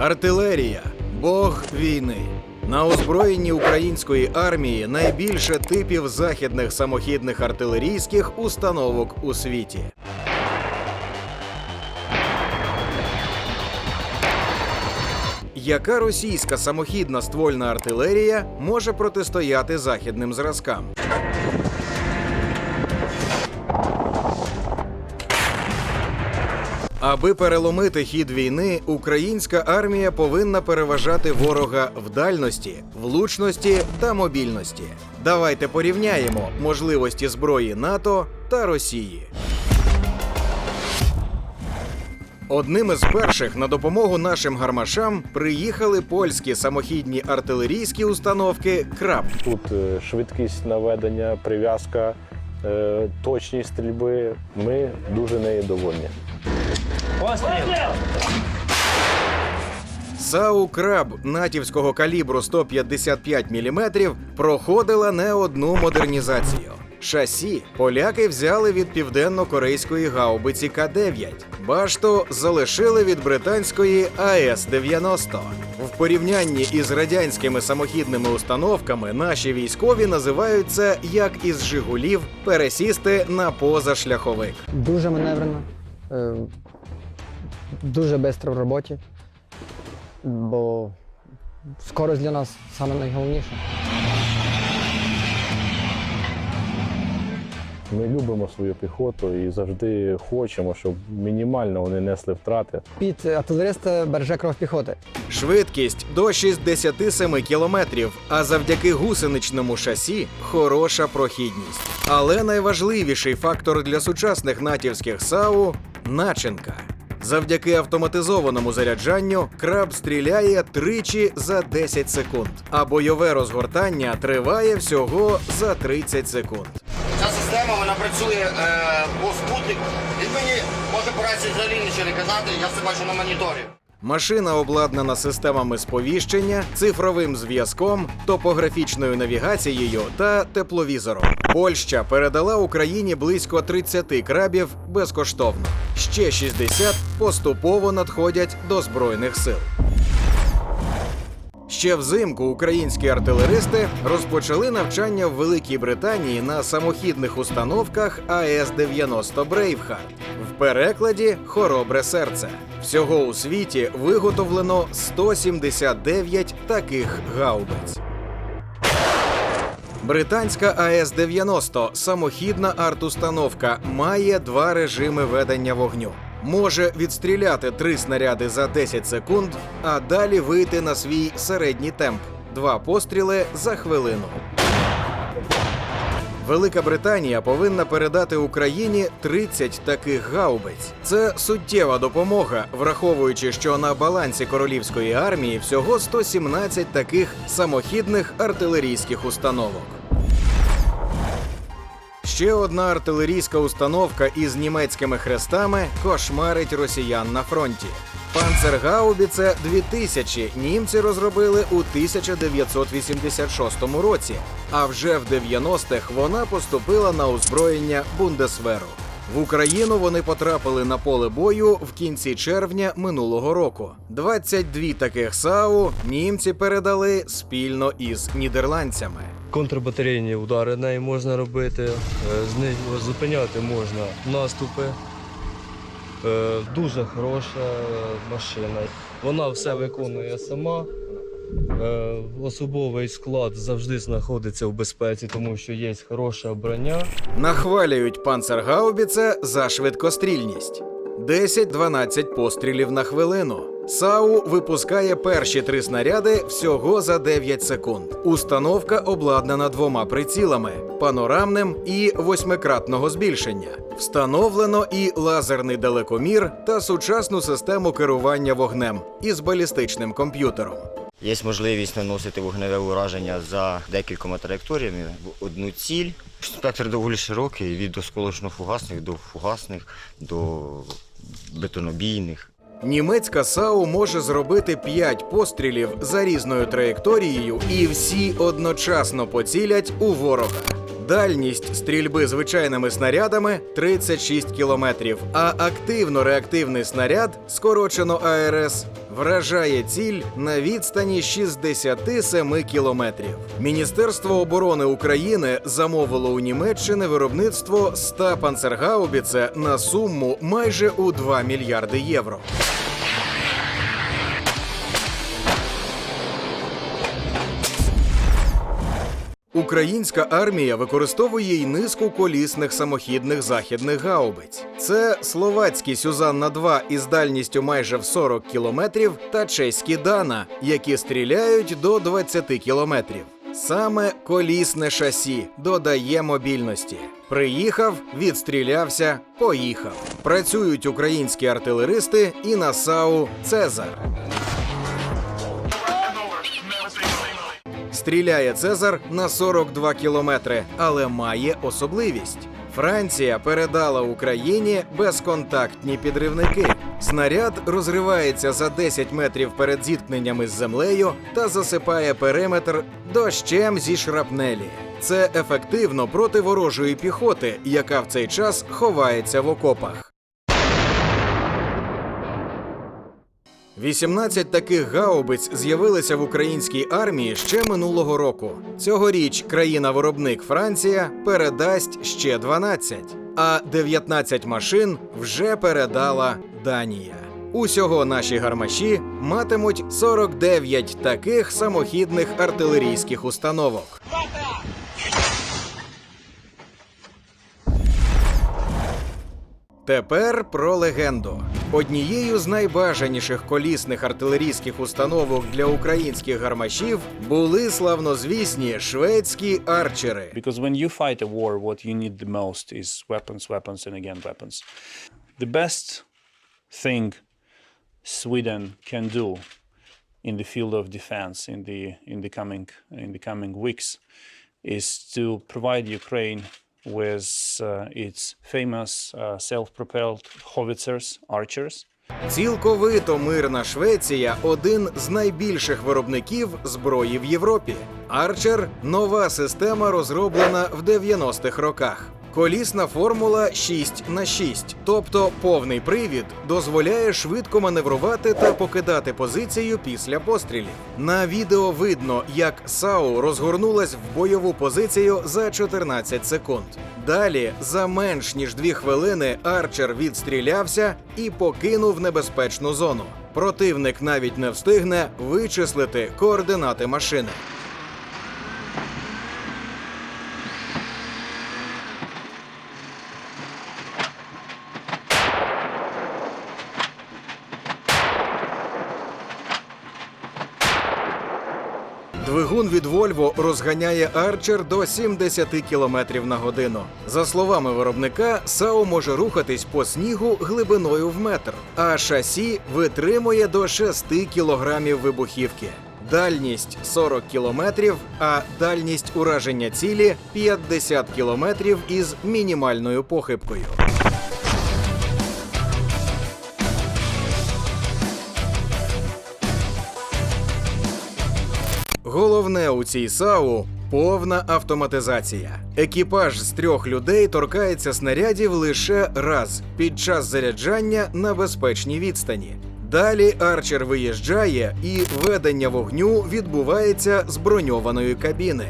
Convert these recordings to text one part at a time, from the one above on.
Артилерія Бог війни. На озброєнні української армії найбільше типів західних самохідних артилерійських установок у світі. Яка російська самохідна ствольна артилерія може протистояти західним зразкам? Аби переломити хід війни, українська армія повинна переважати ворога в дальності, влучності та мобільності. Давайте порівняємо можливості зброї НАТО та Росії. Одним із перших на допомогу нашим гармашам приїхали польські самохідні артилерійські установки Краб. Тут е, швидкість наведення, прив'язка, точність стрільби. Ми дуже нею довольні. САУ Краб натівського калібру 155 мм проходила не одну модернізацію. Шасі поляки взяли від південно-корейської гаубиці К-9. Башту залишили від британської АС-90. В порівнянні із радянськими самохідними установками наші військові називають це як із Жигулів пересісти на позашляховик. Дуже маневрено, е, дуже швидко в роботі, бо скорость для нас саме найголовніше. Ми любимо свою піхоту і завжди хочемо, щоб мінімально вони несли втрати. Під артилериста береже кров піхоти. Швидкість до 67 кілометрів, а завдяки гусеничному шасі хороша прохідність. Але найважливіший фактор для сучасних натівських САУ начинка. Завдяки автоматизованому заряджанню краб стріляє тричі за 10 секунд, а бойове розгортання триває всього за 30 секунд. Система вона працює е, по спутнику. Він мені може по рації взагалі нічого не казати, я все бачу на моніторі. Машина обладнана системами сповіщення, цифровим зв'язком, топографічною навігацією та тепловізором. Польща передала Україні близько 30 крабів безкоштовно. Ще 60 поступово надходять до збройних сил. Ще взимку українські артилеристи розпочали навчання в Великій Британії на самохідних установках АС-90 Брейвхард. В перекладі Хоробре серце. Всього у світі виготовлено 179 таких гаубиць. Британська АС-90 самохідна артустановка має два режими ведення вогню. Може відстріляти три снаряди за 10 секунд, а далі вийти на свій середній темп два постріли за хвилину. Велика Британія повинна передати Україні 30 таких гаубиць. Це суттєва допомога, враховуючи, що на балансі королівської армії всього 117 таких самохідних артилерійських установок. Ще одна артилерійська установка із німецькими хрестами кошмарить росіян на фронті. Панцергаубіце 2000 німці розробили у 1986 році, а вже в 90-х вона поступила на озброєння Бундесверу. В Україну вони потрапили на поле бою в кінці червня минулого року. 22 таких САУ німці передали спільно із нідерландцями. Контрбатарейні удари нею можна робити, е, зупиняти можна наступи. Е, Дуже хороша машина. Вона все виконує сама. Е, Особовий склад завжди знаходиться в безпеці, тому що є хороша броня. Нахвалюють панцергаубіце за швидкострільність. 10-12 пострілів на хвилину. САУ випускає перші три снаряди всього за 9 секунд. Установка обладнана двома прицілами панорамним і восьмикратного збільшення. Встановлено і лазерний далекомір та сучасну систему керування вогнем із балістичним комп'ютером. Є можливість наносити вогневе ураження за декількома траєкторіями в одну ціль. Спектр доволі широкий від осколочно-фугасних до фугасних, до бетонобійних. Німецька САУ може зробити 5 пострілів за різною траєкторією, і всі одночасно поцілять у ворога. Дальність стрільби звичайними снарядами 36 кілометрів, а активно-реактивний снаряд, скорочено АРС, вражає ціль на відстані 67 кілометрів. Міністерство оборони України замовило у Німеччини виробництво 100 панцергаубіце на суму майже у 2 мільярди євро. Українська армія використовує й низку колісних самохідних західних гаубиць. Це словацькі Сюзанна 2 із дальністю майже в 40 кілометрів та чеські Дана, які стріляють до 20 кілометрів. Саме колісне шасі додає мобільності. Приїхав, відстрілявся, поїхав. Працюють українські артилеристи і на САУ Цезар. Стріляє Цезар на 42 кілометри, але має особливість. Франція передала Україні безконтактні підривники. Снаряд розривається за 10 метрів перед зіткненнями з землею та засипає периметр дощем зі шрапнелі. Це ефективно проти ворожої піхоти, яка в цей час ховається в окопах. 18 таких гаубиць з'явилися в українській армії ще минулого року. Цьогоріч країна-виробник Франція передасть ще 12, а 19 машин вже передала Данія. Усього наші гармаші матимуть 49 таких самохідних артилерійських установок. Тепер про легенду. Однією з найбажаніших колісних артилерійських установок для українських гармашів були славнозвісні шведські арчери. Because when you fight a war, what you need the most is weapons, weapons, and again weapons. The best thing Sweden can do in the field of defense in the in the coming in the coming weeks is to provide Ukraine with uh, its famous uh, self-propelled howitzers, archers. Цілковито мирна Швеція один з найбільших виробників зброї в Європі. Арчер нова система, розроблена в 90-х роках. Колісна формула 6 на 6, тобто повний привід, дозволяє швидко маневрувати та покидати позицію після пострілів. На відео видно, як САУ розгорнулась в бойову позицію за 14 секунд. Далі, за менш ніж 2 хвилини, Арчер відстрілявся і покинув небезпечну зону. Противник навіть не встигне вичислити координати машини. Двигун від Volvo розганяє Арчер до 70 км на годину. За словами виробника, САУ може рухатись по снігу глибиною в метр, а шасі витримує до 6 кг вибухівки. Дальність 40 км, а дальність ураження цілі 50 км із мінімальною похибкою. Головне у цій САУ повна автоматизація. Екіпаж з трьох людей торкається снарядів лише раз під час заряджання на безпечній відстані. Далі арчер виїжджає і ведення вогню відбувається з броньованої кабіни.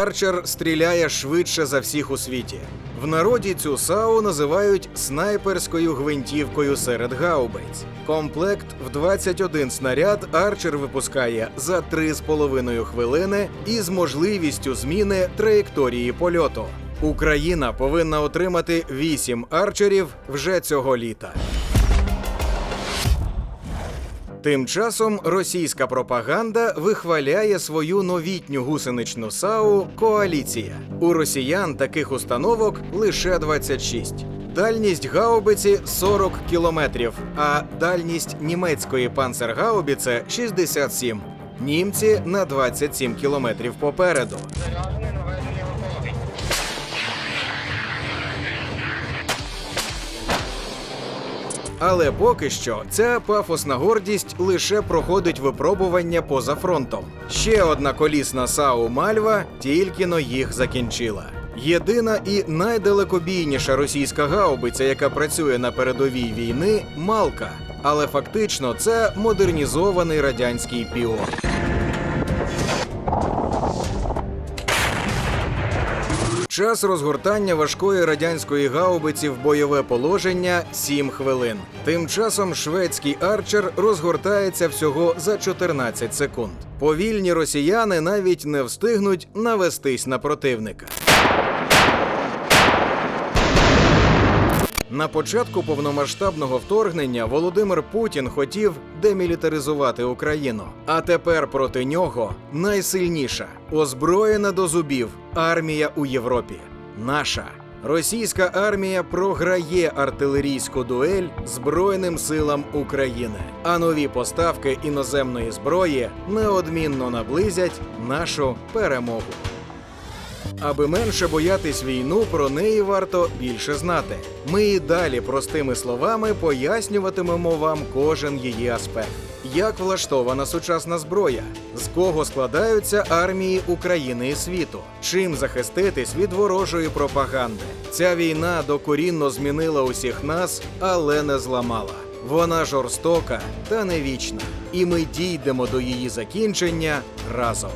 Арчер стріляє швидше за всіх у світі. В народі цю САУ називають снайперською гвинтівкою серед гаубиць. Комплект в 21 снаряд Арчер випускає за 3,5 хвилини із можливістю зміни траєкторії польоту. Україна повинна отримати 8 арчерів вже цього літа. Тим часом російська пропаганда вихваляє свою новітню гусеничну САУ Коаліція. У росіян таких установок лише 26. Дальність гаубиці 40 кілометрів, а дальність німецької панцергаубіце 67. Німці на 27 кілометрів попереду. Але поки що ця пафосна гордість лише проходить випробування поза фронтом. Ще одна колісна САУ Мальва тільки но їх закінчила. Єдина і найдалекобійніша російська гаубиця, яка працює на передовій війни, Малка. Але фактично це модернізований радянський піон. Час розгортання важкої радянської гаубиці в бойове положення 7 хвилин. Тим часом шведський арчер розгортається всього за 14 секунд. Повільні росіяни навіть не встигнуть навестись на противника. На початку повномасштабного вторгнення Володимир Путін хотів демілітаризувати Україну. А тепер проти нього найсильніша, озброєна до зубів армія у Європі. Наша. Російська армія програє артилерійську дуель Збройним силам України, а нові поставки іноземної зброї неодмінно наблизять нашу перемогу. Аби менше боятись війну, про неї варто більше знати. Ми і далі простими словами пояснюватимемо вам кожен її аспект. Як влаштована сучасна зброя, з кого складаються армії України і світу, чим захиститись від ворожої пропаганди. Ця війна докорінно змінила усіх нас, але не зламала. Вона жорстока та не вічна, і ми дійдемо до її закінчення разом.